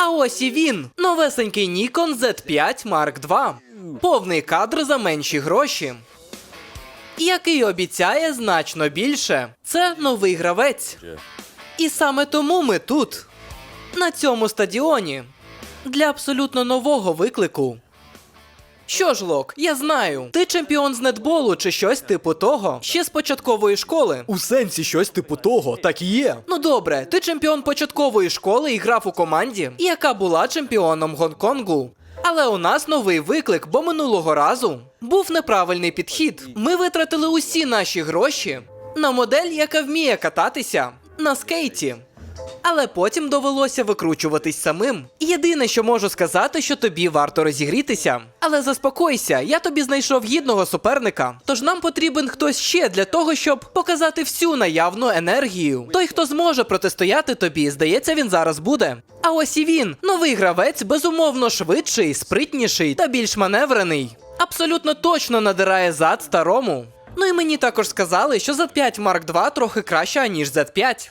А ось і він новесенький Nikon Z5 Mark II. Повний кадр за менші гроші. Який обіцяє значно більше. Це новий гравець. І саме тому ми тут, на цьому стадіоні, для абсолютно нового виклику. Що ж, Лок, я знаю, ти чемпіон з нетболу чи щось типу того, ще з початкової школи. У сенсі щось типу того, так і є. Ну добре, ти чемпіон початкової школи і грав у команді, яка була чемпіоном Гонконгу. Але у нас новий виклик, бо минулого разу був неправильний підхід. Ми витратили усі наші гроші на модель, яка вміє кататися на скейті. Але потім довелося викручуватись самим. Єдине, що можу сказати, що тобі варто розігрітися. Але заспокойся, я тобі знайшов гідного суперника. Тож нам потрібен хтось ще для того, щоб показати всю наявну енергію. Той, хто зможе протистояти тобі, здається, він зараз буде. А ось і він, новий гравець, безумовно швидший, спритніший та більш маневрений. Абсолютно точно надирає зад старому. Ну і мені також сказали, що Z5 Mark II трохи краща, ніж Z5.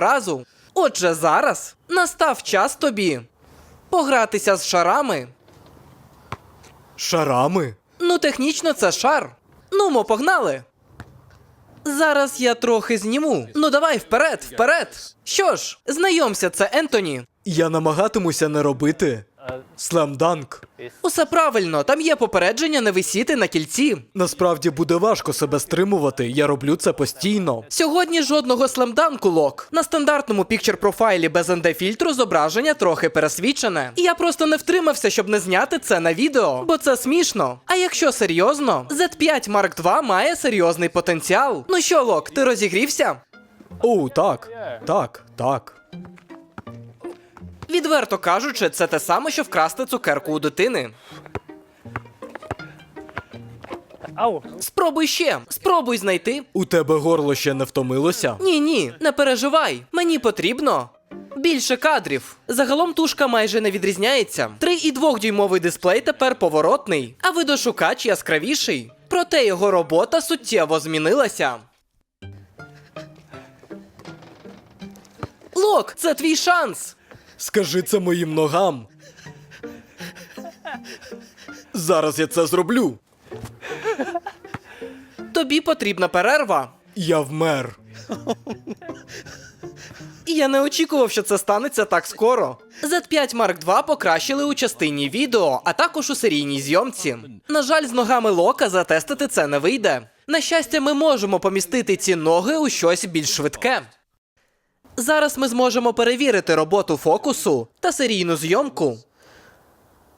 разу. Отже, зараз настав час тобі погратися з шарами. Шарами? Ну, технічно, це шар. Ну, мо, погнали. Зараз я трохи зніму. Ну давай вперед, вперед. Що ж, знайомся, це Ентоні. Я намагатимуся не робити. Сламданк. Усе правильно, там є попередження не висіти на кільці. Насправді буде важко себе стримувати, я роблю це постійно. Сьогодні жодного слемданку лок. На стандартному пікчер профайлі без ND фільтру зображення трохи пересвічене. І я просто не втримався, щоб не зняти це на відео, бо це смішно. А якщо серйозно, Z5 Mark II має серйозний потенціал. Ну що, лок, ти розігрівся? Оу, так, так, так. Відверто кажучи, це те саме, що вкрасти цукерку у дитини. Ау. Спробуй ще, спробуй знайти. У тебе горло ще не втомилося? Ні, ні, не переживай. Мені потрібно. Більше кадрів. Загалом тушка майже не відрізняється. 3,2 дюймовий дисплей тепер поворотний, а видошукач яскравіший. Проте його робота суттєво змінилася. Лок, це твій шанс. Скажи це моїм ногам. Зараз я це зроблю. Тобі потрібна перерва. Я вмер. І я не очікував, що це станеться так скоро. Z5 Mark II покращили у частині відео, а також у серійній зйомці. На жаль, з ногами Лока затестити це не вийде. На щастя, ми можемо помістити ці ноги у щось більш швидке. Зараз ми зможемо перевірити роботу фокусу та серійну зйомку.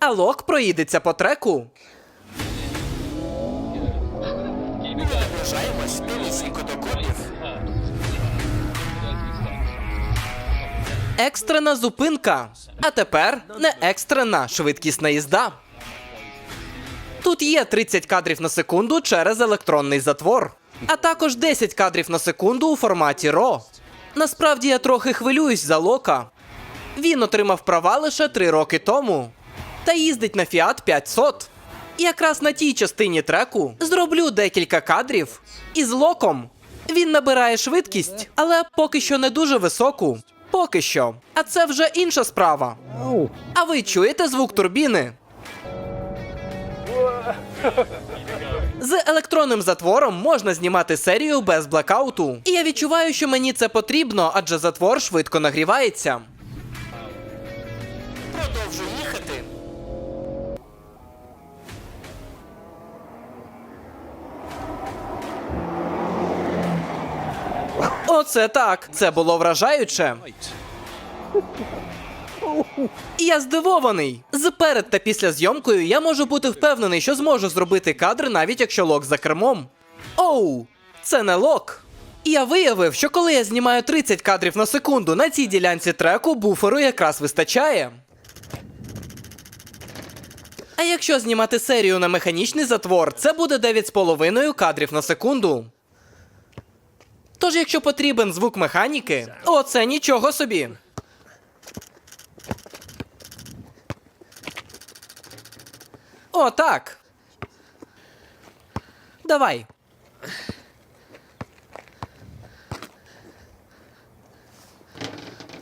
А Лок проїдеться по треку. Екстрена зупинка. А тепер не екстрена швидкісна їзда. Тут є 30 кадрів на секунду через електронний затвор, а також 10 кадрів на секунду у форматі RAW. Насправді я трохи хвилююсь за Лока. Він отримав права лише 3 роки тому та їздить на Fiat 500. Якраз на тій частині треку зроблю декілька кадрів із локом. Він набирає швидкість, але поки що не дуже високу. Поки що. А це вже інша справа. А ви чуєте звук турбіни? З електронним затвором можна знімати серію без блекауту. І я відчуваю, що мені це потрібно, адже затвор швидко нагрівається. Продовжуй їхати. Оце так. Це було вражаюче. Я здивований. Зперед та після зйомкою я можу бути впевнений, що зможу зробити кадр, навіть якщо лок за кермом. Оу, це не лок. І Я виявив, що коли я знімаю 30 кадрів на секунду, на цій ділянці треку буферу якраз вистачає. А якщо знімати серію на механічний затвор, це буде 9,5 кадрів на секунду. Тож, якщо потрібен звук механіки, оце нічого собі. О, так. Давай.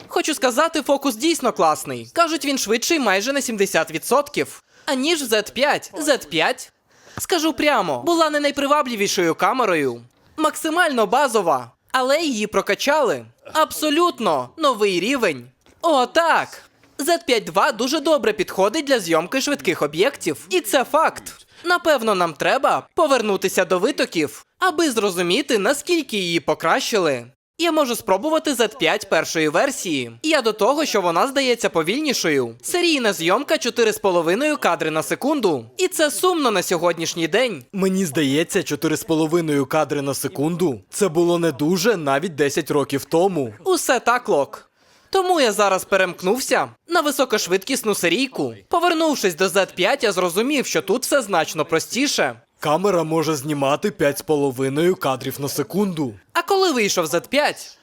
Хочу сказати, фокус дійсно класний. Кажуть, він швидший майже на 70%. Аніж Z5. Z5, скажу прямо, була не найпривабливішою камерою. Максимально базова, але її прокачали. Абсолютно новий рівень. О, так. Z5 II дуже добре підходить для зйомки швидких об'єктів. І це факт. Напевно, нам треба повернутися до витоків, аби зрозуміти, наскільки її покращили. Я можу спробувати Z5 першої версії. Я до того, що вона здається повільнішою. Серійна зйомка 4,5 кадри на секунду. І це сумно на сьогоднішній день. Мені здається, 4,5 кадри на секунду. Це було не дуже навіть 10 років тому. Усе так, Лок. Тому я зараз перемкнувся на високошвидкісну серійку. Повернувшись до Z5, я зрозумів, що тут все значно простіше. Камера може знімати 5,5 кадрів на секунду. А коли вийшов Z5?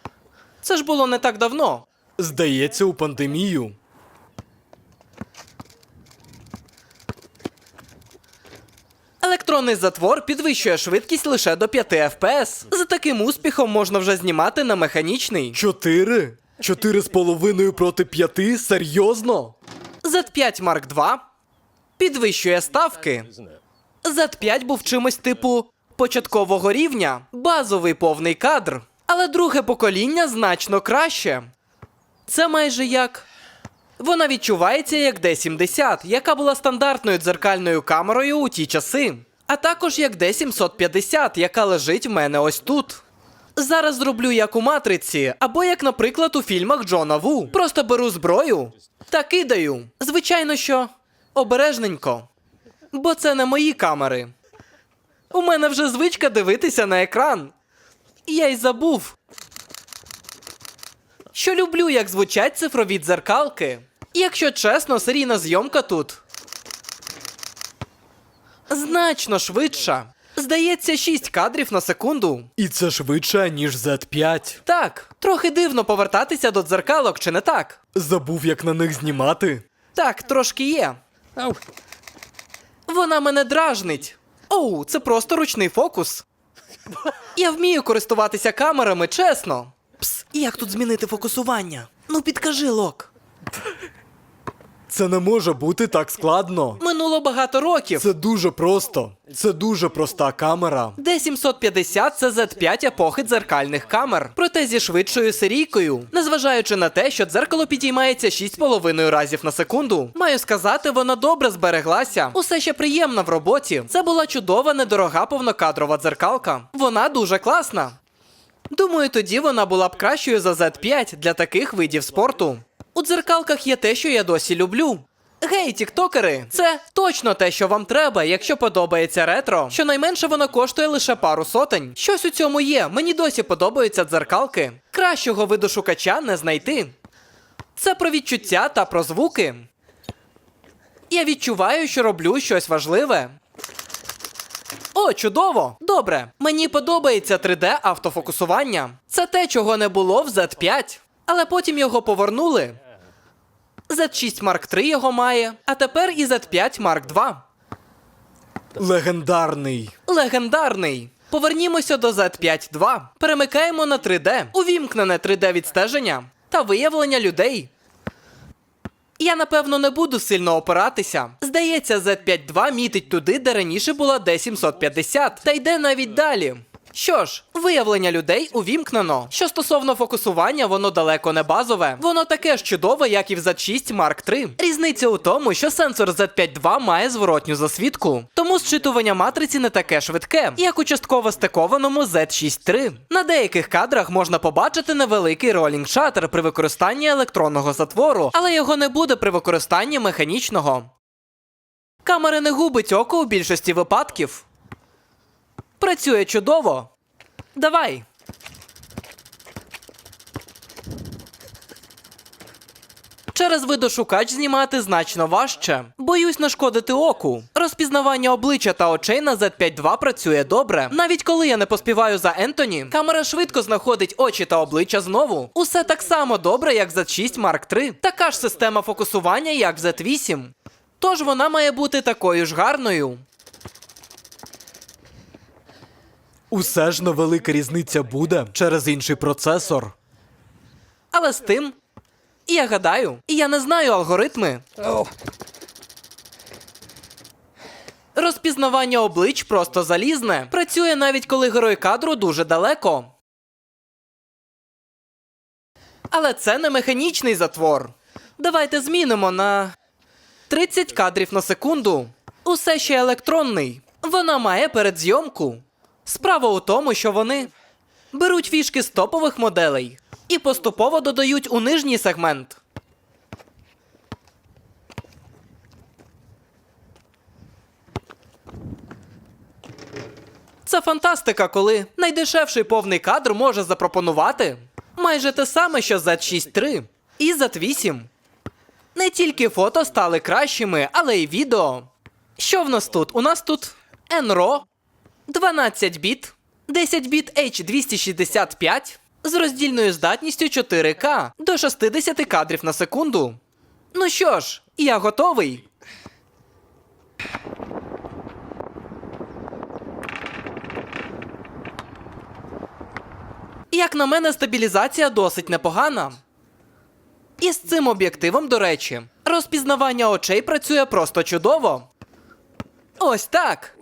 Це ж було не так давно. Здається, у пандемію. Електронний затвор підвищує швидкість лише до 5 FPS. За таким успіхом можна вже знімати на механічний. 4? 4,5 проти 5? Серйозно? Z5 Mark II підвищує ставки. Z5 був чимось типу початкового рівня, базовий повний кадр. Але друге покоління значно краще. Це майже як. Вона відчувається як D70, яка була стандартною дзеркальною камерою у ті часи. А також як D750, яка лежить в мене ось тут. Зараз зроблю як у матриці, або як, наприклад, у фільмах Джона Ву. Просто беру зброю та кидаю. Звичайно, що обережненько. Бо це не мої камери. У мене вже звичка дивитися на екран. Я й забув. Що люблю, як звучать цифрові дзеркалки. Якщо чесно, серійна зйомка тут. Значно швидша. Здається, 6 кадрів на секунду. І це швидше, ніж Z5. Так, трохи дивно повертатися до дзеркалок, чи не так? Забув, як на них знімати. Так, трошки є. Ау. Вона мене дражнить. Оу, це просто ручний фокус. Я вмію користуватися камерами, чесно. Пс, як тут змінити фокусування? Ну підкажи, Лок. Це не може бути так складно. Минуло багато років. Це дуже просто. Це дуже проста камера. D750 це Z5 епохи дзеркальних камер, проте зі швидшою серійкою. Незважаючи на те, що дзеркало підіймається 6,5 разів на секунду. Маю сказати, вона добре збереглася. Усе ще приємна в роботі. Це була чудова, недорога повнокадрова дзеркалка. Вона дуже класна. Думаю, тоді вона була б кращою за Z5 для таких видів спорту. У дзеркалках є те, що я досі люблю. Гей, тіктокери, це точно те, що вам треба, якщо подобається ретро. Щонайменше воно коштує лише пару сотень. Щось у цьому є. Мені досі подобаються дзеркалки. Кращого виду шукача не знайти. Це про відчуття та про звуки. Я відчуваю, що роблю щось важливе. О, чудово! Добре. Мені подобається 3D автофокусування. Це те, чого не було в Z5. Але потім його повернули. Z6 Mark III його має, а тепер і Z5 Mark II. Легендарний. Легендарний. Повернімося до Z5 II. Перемикаємо на 3D, увімкнене 3D відстеження та виявлення людей. Я напевно не буду сильно опиратися. Здається, Z5 II мітить туди, де раніше була D750, та йде навіть далі. Що ж, виявлення людей увімкнено. Що стосовно фокусування, воно далеко не базове. Воно таке ж чудове, як і в Z6 Mark III. Різниця у тому, що сенсор Z5 II має зворотню засвідку, тому зчитування матриці не таке швидке, як у частково стикованому Z6 III. На деяких кадрах можна побачити невеликий ролінг шатер при використанні електронного затвору, але його не буде при використанні механічного. Камера не губить око у більшості випадків. Працює чудово. Давай. Через видошукач знімати значно важче. Боюсь нашкодити оку. Розпізнавання обличчя та очей на Z5 II працює добре. Навіть коли я не поспіваю за Ентоні, камера швидко знаходить очі та обличчя знову. Усе так само добре, як Z6 Mark III. Така ж система фокусування, як Z8. Тож вона має бути такою ж гарною. Усе ж невелика різниця буде через інший процесор. Але з тим, я гадаю, я не знаю алгоритми. Розпізнавання облич просто залізне. Працює навіть коли герой кадру дуже далеко. Але це не механічний затвор. Давайте змінимо на 30 кадрів на секунду. Усе ще електронний. Вона має передзйомку. Справа у тому, що вони беруть фішки з топових моделей і поступово додають у нижній сегмент. Це фантастика, коли найдешевший повний кадр може запропонувати майже те саме, що Z6 III і Z8. Не тільки фото стали кращими, але й відео. Що в нас тут? У нас тут NRAW, 12 біт, 10 біт H265 з роздільною здатністю 4К до 60 кадрів на секунду. Ну що ж, я готовий. Як на мене, стабілізація досить непогана. І з цим об'єктивом, до речі, розпізнавання очей працює просто чудово. Ось так.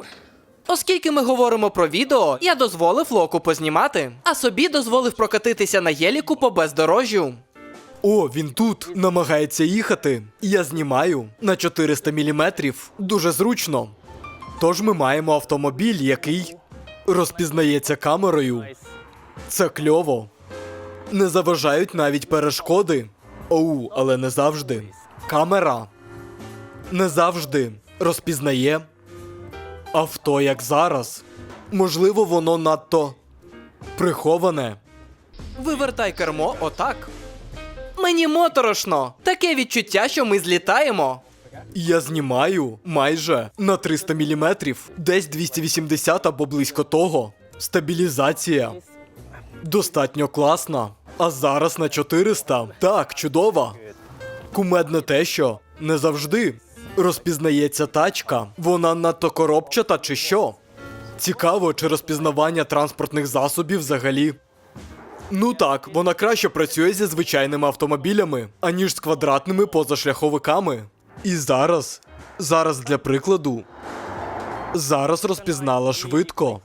Оскільки ми говоримо про відео, я дозволив локу познімати, а собі дозволив прокатитися на єліку по бездорожжю. О, він тут намагається їхати. Я знімаю на 400 мм. Дуже зручно. Тож ми маємо автомобіль, який розпізнається камерою. Це кльово. Не заважають навіть перешкоди. Оу, але не завжди. Камера не завжди розпізнає авто, як зараз. Можливо, воно надто приховане. Вивертай кермо отак. Мені моторошно. Таке відчуття, що ми злітаємо. Я знімаю майже на 300 мм, десь 280 або близько того. Стабілізація достатньо класна. А зараз на 400. Так, чудова. Кумедне те, що не завжди розпізнається тачка. Вона надто коробчата чи що. Цікаво, чи розпізнавання транспортних засобів взагалі. Ну так, вона краще працює зі звичайними автомобілями, аніж з квадратними позашляховиками. І зараз, зараз для прикладу, зараз розпізнала швидко.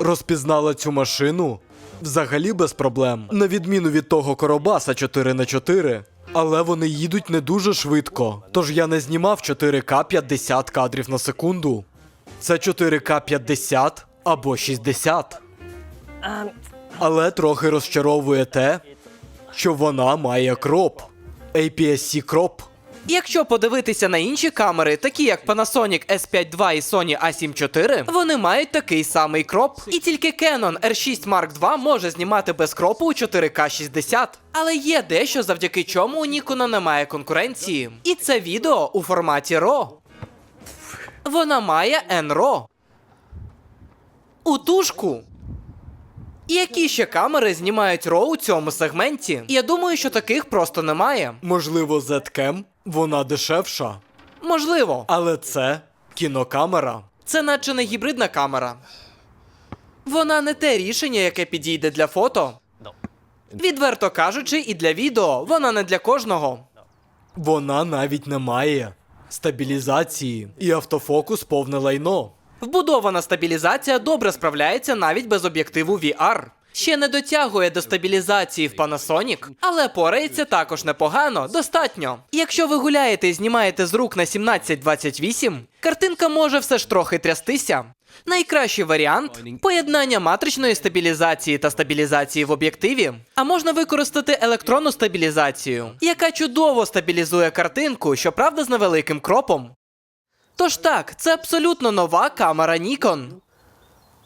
Розпізнала цю машину взагалі без проблем, на відміну від того коробаса 4 на 4 Але вони їдуть не дуже швидко. Тож я не знімав 4К 50 кадрів на секунду. Це 4К 50 або 60. Але трохи розчаровує те, що вона має кроп. APS-C кроп. Якщо подивитися на інші камери, такі як Panasonic S5 II і Sony A7 IV, вони мають такий самий кроп. І тільки Canon R6 Mark II може знімати без кропу у 4К 60. Але є дещо, завдяки чому у Nikon немає конкуренції. І це відео у форматі RAW. Вона має NRAW. У тушку. Які ще камери знімають RAW у цьому сегменті? Я думаю, що таких просто немає. Можливо, Z-Cam, вона дешевша. Можливо. Але це кінокамера. Це наче не гібридна камера. Вона не те рішення, яке підійде для фото. Відверто кажучи, і для відео вона не для кожного. Вона навіть не має стабілізації і автофокус повне лайно. Вбудована стабілізація добре справляється навіть без об'єктиву VR. Ще не дотягує до стабілізації в Panasonic, але порається також непогано, достатньо. Якщо ви гуляєте і знімаєте з рук на 17-28, картинка може все ж трохи трястися. Найкращий варіант поєднання матричної стабілізації та стабілізації в об'єктиві. А можна використати електронну стабілізацію, яка чудово стабілізує картинку, щоправда, з невеликим кропом. Тож так, це абсолютно нова камера Nikon.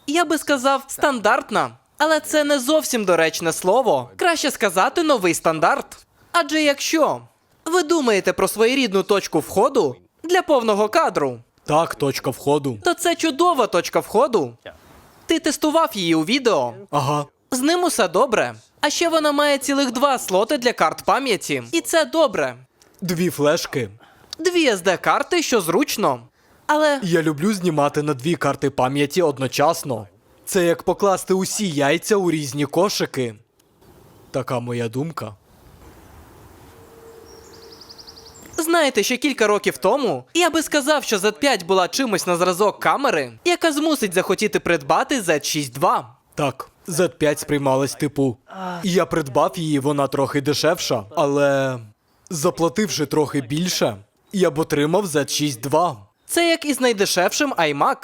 Я би сказав стандартна, але це не зовсім доречне слово. Краще сказати новий стандарт. Адже якщо ви думаєте про своєрідну точку входу для повного кадру, Так, точка входу. то це чудова точка входу. Ти тестував її у відео. Ага. З ним усе добре. А ще вона має цілих два слоти для карт пам'яті. І це добре. Дві флешки. Дві SD-карти, що зручно. Але Я люблю знімати на дві карти пам'яті одночасно. Це як покласти усі яйця у різні кошики. Така моя думка. знаєте, що кілька років тому я би сказав, що Z5 була чимось на зразок камери, яка змусить захотіти придбати Z6 II. Так, Z5 сприймалась типу. Я придбав її, вона трохи дешевша, але заплативши трохи більше, я б отримав Z6 II. Це як із найдешевшим iMac.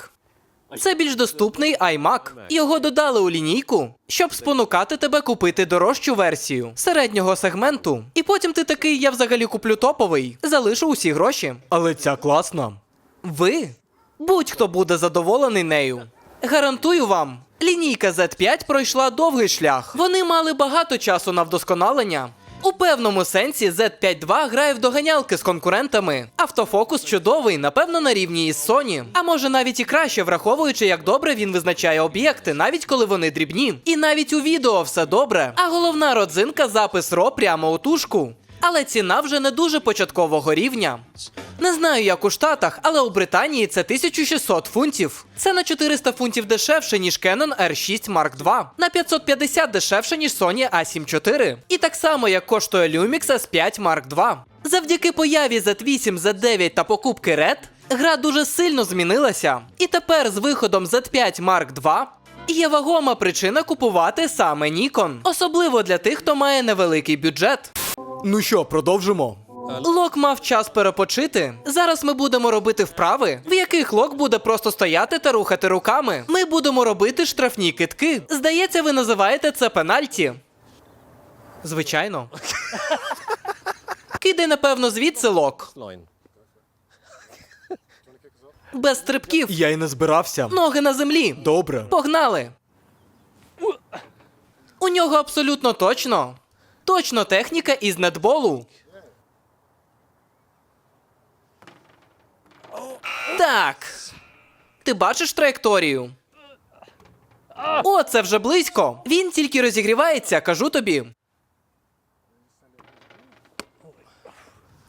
Це більш доступний iMac. Його додали у лінійку, щоб спонукати тебе купити дорожчу версію середнього сегменту. І потім ти такий, я взагалі куплю топовий, залишу усі гроші. Але ця класна. Ви? Будь-хто буде задоволений нею. Гарантую вам, лінійка Z5 пройшла довгий шлях. Вони мали багато часу на вдосконалення. У певному сенсі Z5 II грає в доганялки з конкурентами. Автофокус чудовий, напевно, на рівні із Sony. А може навіть і краще, враховуючи, як добре він визначає об'єкти, навіть коли вони дрібні. І навіть у відео все добре. А головна родзинка запис RAW прямо у тушку. Але ціна вже не дуже початкового рівня. Не знаю, як у Штатах, але у Британії це 1600 фунтів. Це на 400 фунтів дешевше, ніж Canon R6 Mark II, на 550 дешевше, ніж Sony A7 IV. І так само, як коштує Lumix S5 Mark II. Завдяки появі Z8, Z9 та покупки Red, гра дуже сильно змінилася. І тепер з виходом Z5 Mark II Є вагома причина купувати саме Nikon, особливо для тих, хто має невеликий бюджет. Ну що, продовжимо? Лок мав час перепочити. Зараз ми будемо робити вправи, в яких лок буде просто стояти та рухати руками. Ми будемо робити штрафні китки. Здається, ви називаєте це пенальті. Звичайно. Кидай, напевно, звідси лок. Без стрибків. Я й не збирався. Ноги на землі. Добре. Погнали! У нього абсолютно точно. Точно техніка із нетболу. Так. Ти бачиш траєкторію? О, це вже близько. Він тільки розігрівається, кажу тобі.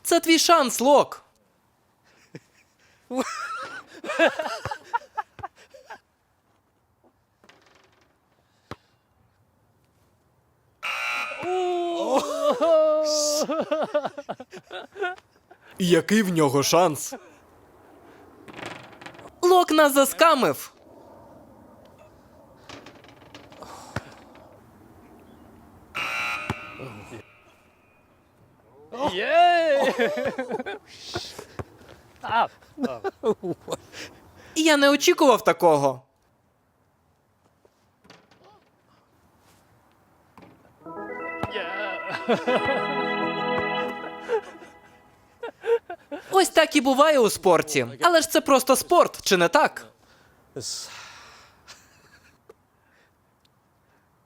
Це твій шанс, Лок. Який в нього шанс? Лок нас заскамив. Я не очікував такого. Ось так і буває у спорті. Але ж це просто спорт, чи не так?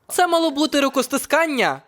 Це мало бути рукостискання,